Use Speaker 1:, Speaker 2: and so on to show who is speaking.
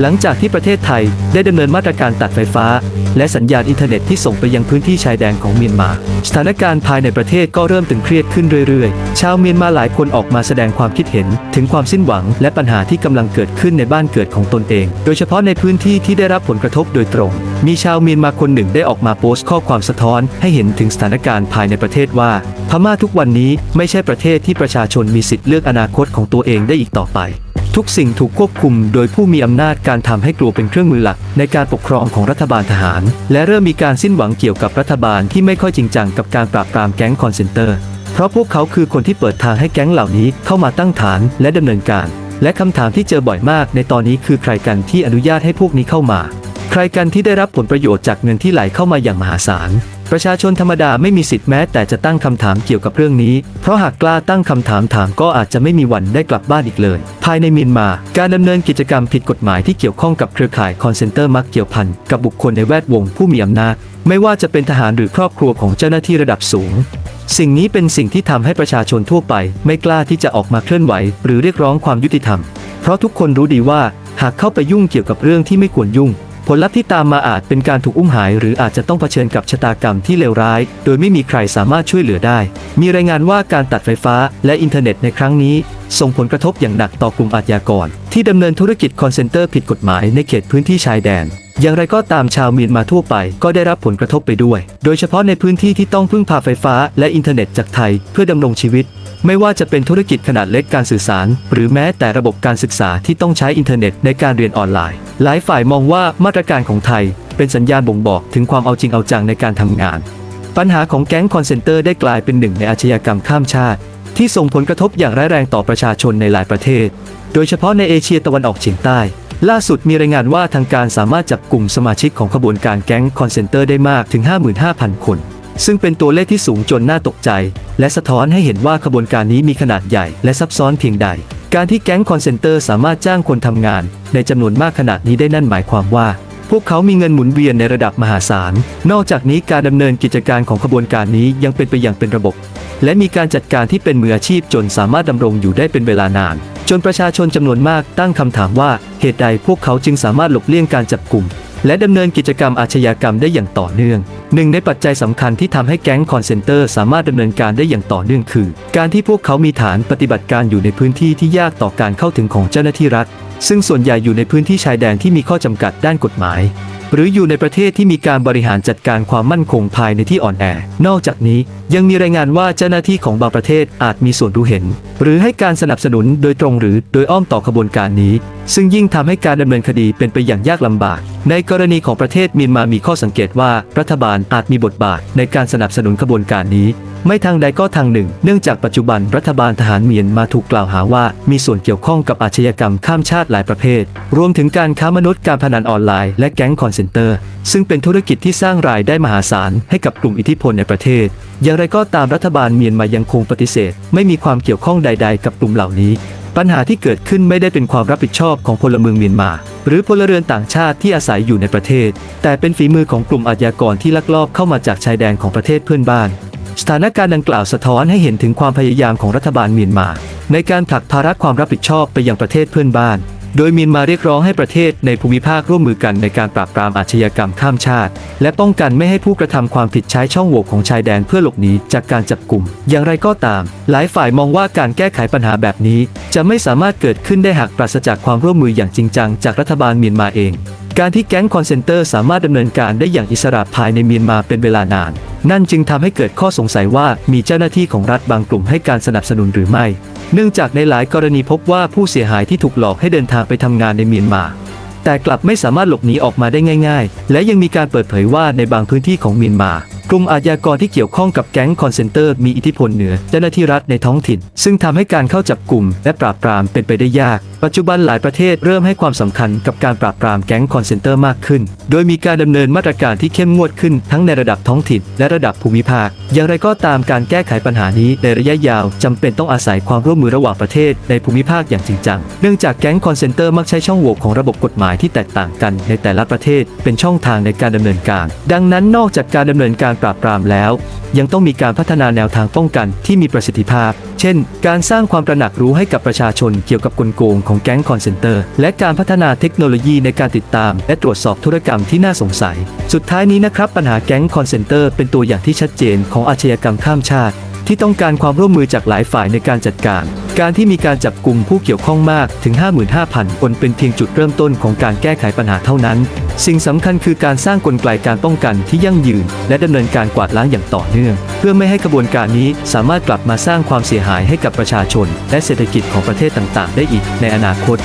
Speaker 1: หลังจากที่ประเทศไทยได้ดำเนินมาตรการตัดไฟฟ้า และสัญญาณอินเทอร์เน็ตที่ส่งไปยังพื้นที่ชายแดนของเมียนมา สถานการณ์ภายในประเทศก็เริ่มตึงเครียดขึ้นเรื่อยๆ ชาวเมียนมาหลายคนออกมาแสดงความคิดเห็น ถึงความสิ้นหวัง และปัญหาที่กำลังเกิดขึ้นในบ้านเกิดของตนเอง โดยเฉพาะในพื้นที่ที่ได้รับผลกระทบโดยตรง มีชาวเมียนมาคนหนึ่งได้ออกมาโพสต์ข้อความสะท้อน ให้เห็นถึงสถานการณ์ภายในประเทศว่า พม่าทุกวันนี้ไม่ใช่ประเทศที่ประชาชนมีสิทธิ์เลือกอนาคตของตัวเองได้อีกต่อไป ทุกสิ่งถูกควบคุมโดยผู้มีอำนาจการทำให้กลัวเป็นเครื่องมือหลัก ในการปกครองของรัฐบาลทหาร และเริ่มมีการสิ้นหวังเกี่ยวกับรัฐบาลที่ไม่ค่อยจริงจังกับการปราบปรามแก๊งคอนเซนเตอร์ เพราะพวกเขาคือคนที่เปิดทางให้แก๊งเหล่านี้เข้ามาตั้งฐานและดำเนินการ และคำถามที่เจอบ่อยมากในตอนนี้คือใครกันที่อนุญาตให้พวกนี้เข้ามา ใครกันที่ได้รับผลประโยชน์จากเงินที่ไหลเข้ามาอย่างมหาศาล ประชาชนธรรมดาไม่มีสิทธิ์แม้แต่จะตั้งคำถามเกี่ยวกับเรื่องนี้ เพราะหากกล้าตั้งคำถามถามก็อาจจะไม่มีวันได้กลับบ้านอีกเลย ภายในเมียนมา การดำเนินกิจกรรมผิดกฎหมายที่เกี่ยวข้องกับเครือข่ายคอนเซนเตอร์มักเกี่ยวพันกับบุคคลในแวดวงผู้มีอำนาจ ไม่ว่าจะเป็นทหารหรือครอบครัวของเจ้าหน้าที่ระดับสูง สิ่งนี้เป็นสิ่งที่ทำให้ประชาชนทั่วไป ไม่กล้าที่จะออกมาเคลื่อนไหว หรือเรียกร้องความยุติธรรม เพราะทุกคนรู้ดีว่าหากเข้าไปยุ่งเกี่ยวกับเรื่องที่ไม่ควรยุ่ง ผลลัพธ์ที่ตามมาอาจเป็นการถูกอุ้มหาย หรืออาจจะต้องเผชิญกับชะตากรรมที่เลวร้าย โดยไม่มีใครสามารถช่วยเหลือได้ มีรายงานว่าการตัดไฟฟ้าและอินเทอร์เน็ตในครั้งนี้ ส่งผลกระทบอย่างหนักต่อกลุ่มอาชญากร ที่ดำเนินธุรกิจคอนเซนเตอร์ผิดกฎหมายในเขตพื้นที่ชายแดนอย่างไรก็ตามชาวเมียนมาทั่วไปก็ได้รับผลกระทบไปด้วย โดยเฉพาะในพื้นที่ที่ต้องพึ่งพาไฟฟ้าและอินเทอร์เน็ตจากไทยเพื่อดำรงชีวิต ไม่ว่าจะเป็นธุรกิจขนาดเล็กการสื่อสาร หรือแม้แต่ระบบการศึกษาที่ต้องใช้อินเทอร์เน็ตในการเรียนออนไลน์ หลายฝ่ายมองว่ามาตรการของไทย เป็นสัญญาณบ่งบอกถึงความเอาจริงเอาจังในการทำงาน ปัญหาของแก๊งคอนเซนเตอร์ได้กลายเป็นหนึ่งในอาชญากรรมข้ามชาติ ที่ส่งผลกระทบอย่างร้ายแรงต่อประชาชนในหลายประเทศ โดยเฉพาะในเอเชียตะวันออกเฉียงใต้ล่าสุดมีรายงานว่าทางการสามารถจับกลุ่มสมาชิกของขบวนการแก๊งคอนเซนเตอร์ได้มากถึง 55,000 คน ซึ่งเป็นตัวเลขที่สูงจนน่าตกใจ และสะท้อนให้เห็นว่าขบวนการนี้มีขนาดใหญ่และซับซ้อนเพียงใด การที่แก๊งคอนเซนเตอร์สามารถจ้างคนทำงาน ในจำนวนมากขนาดนี้ได้นั่นหมายความว่า พวกเขามีเงินหมุนเวียนในระดับมหาศาล นอกจากนี้การดำเนินกิจการของขบวนการนี้ยังเป็นไปอย่างเป็นระบบ และมีการจัดการที่เป็นมืออาชีพจนสามารถดำรงอยู่ได้เป็นเวลานาน จนประชาชนจำนวนมากตั้งคำถามว่าเหตุใดพวกเขาจึงสามารถหลบเลี่ยงการจับกลุ่ม และดำเนินกิจกรรมอาชญากรรมได้อย่างต่อเนื่อง หนึ่งในปัจจัยสำคัญที่ทำให้แก๊งคอนเซนเตอร์สามารถดำเนินการได้อย่างต่อเนื่องคือ การที่พวกเขามีฐานปฏิบัติการอยู่ในพื้นที่ที่ยากต่อการเข้าถึงของเจ้าหน้าที่รัฐ ซึ่งส่วนใหญ่อยู่ในพื้นที่ชายแดนที่มีข้อจำกัดด้านกฎหมาย หรืออยู่ในประเทศที่มีการบริหารจัดการความมั่นคงภายในที่อ่อนแอ นอกจากนี้ยังมีรายงานว่าเจ้าหน้าที่ของบางประเทศอาจมีส่วนรู้เห็น หรือให้การสนับสนุนโดยตรงหรือโดยอ้อมต่อขบวนการนี้ ซึ่งยิ่งทำให้การดำเนินคดีเป็นไปอย่างยากลำบาก ในกรณีของประเทศเมียนมามีข้อสังเกตว่ารัฐบาลอาจมีบทบาทในการสนับสนุนขบวนการนี้ ไม่ทางใดก็ทางหนึ่ง เนื่องจากปัจจุบันรัฐบาลทหารเมียนมาถูกกล่าวหาว่า มีส่วนเกี่ยวข้องกับอาชญากรรมข้ามชาติหลายประเภท รวมถึงการค้ามนุษย์การพนันออนไลน์และแก๊งคอนเซนเตอร์ ซึ่งเป็นธุรกิจที่สร้างรายได้มหาศาลให้กับกลุ่มอิทธิพลในประเทศ อย่างไรก็ตามรัฐบาลเมียนมายังคงปฏิเสธ ไม่มีความเกี่ยวข้องใด ๆ กับกลุ่มเหล่านี้ปัญหาที่เกิดขึ้นไม่ได้เป็นความรับผิดชอบของพลเมืองเมียนมา หรือพลเรือนต่างชาติที่อาศัยอยู่ในประเทศ แต่เป็นฝีมือของกลุ่มอาชญากรที่ลักลอบเข้ามาจากชายแดนของประเทศเพื่อนบ้าน สถานการณ์ดังกล่าวสะท้อนให้เห็นถึงความพยายามของรัฐบาลเมียนมา ในการผลักภาระความรับผิดชอบไปยังประเทศเพื่อนบ้าน โดยเมียนมาเรียกร้องให้ประเทศในภูมิภาคร่วมมือกันในการปราบปรามอาชญากรรมข้ามชาติ และป้องกันไม่ให้ผู้กระทำความผิดใช้ช่องโหว่ของชายแดนเพื่อหลบหนีจากการจับกลุ่ม อย่างไรก็ตาม หลายฝ่ายมองว่าการแก้ไขปัญหาแบบนี้ จะไม่สามารถเกิดขึ้นได้หากปราศจากความร่วมมืออย่างจริงจังจากรัฐบาลเมียนมาเอง การที่แก๊งคอนเซนเตอร์สามารถดำเนินการได้อย่างอิสระภายในเมียนมาเป็นเวลานาน นั่นจึงทำให้เกิดข้อสงสัยว่ามีเจ้าหน้าที่ของรัฐบางกลุ่มให้การสนับสนุนหรือไม่ เนื่องจากในหลายกรณีพบว่าผู้เสียหายที่ถูกหลอกให้เดินทางไปทำงานในเมียนมา แต่กลับไม่สามารถหลบหนีออกมาได้ง่าย ๆ และยังมีการเปิดเผยว่าในบางพื้นที่ของเมียนมา กลุ่มอาชญากรที่เกี่ยวข้องกับแก๊งคอนเซนเตอร์มีอิทธิพลเหนือเจ้าหน้าที่รัฐในท้องถิ่น ซึ่งทำให้การเข้าจับกลุ่มและปราบปรามเป็นไปได้ยาก ปัจจุบันหลายประเทศเริ่มให้ความสำคัญกับการปราบปรามแก๊งคอนเซนเตอร์มากขึ้น โดยมีการดำเนินมาตรการที่เข้มงวดขึ้นทั้งในระดับท้องถิ่น และระดับภูมิภาค อย่างไรก็ตามการแก้ไขปัญหานี้ในระยะยาวจำเป็นต้องอาศัยความร่วมมือระหว่างประเทศในภูมิภาคอย่างจริงจัง เนื่องจากแก๊งคอนเซนเตอร์มักใช้ช่องโหว่ของระบบกฎหมายที่แตกต่างกันในแต่ละประเทศ เป็นช่องทางในการดำเนินการ ดังนั้นนอกจากการดำเนินการปราบปรามแล้ว ยังต้องมีการพัฒนาแนวทางป้องกันที่มีประสิทธิภาพ เช่น การสร้างความตระหนักรู้ให้กับประชาชนเกี่ยวกับกลโกงของแก๊งคอนเซนเตอร์ และการพัฒนาเทคโนโลยีในการติดตาม และตรวจสอบธุรกรรมที่น่าสงสัย สุดท้ายนี้นะครับปัญหาแก๊งคอนเซนเตอร์เป็นตัวอย่างที่ชัดเจนของอาชญากรรมข้ามชาติ ที่ต้องการความร่วมมือจากหลายฝ่ายในการจัดการ การที่มีการจับกลุ่มผู้เกี่ยวข้องมากถึง 55,000 คนเป็นเพียงจุดเริ่มต้นของการแก้ไขปัญหาเท่านั้น สิ่งสำคัญคือการสร้างกลไกการป้องกันที่ยั่งยืน และดำเนินการกวาดล้างอย่างต่อเนื่อง เพื่อไม่ให้กระบวนการนี้สามารถกลับมาสร้างความเสียหายให้กับประชาชน และเศรษฐกิจของประเทศต่างๆ ได้อีกในอนาคต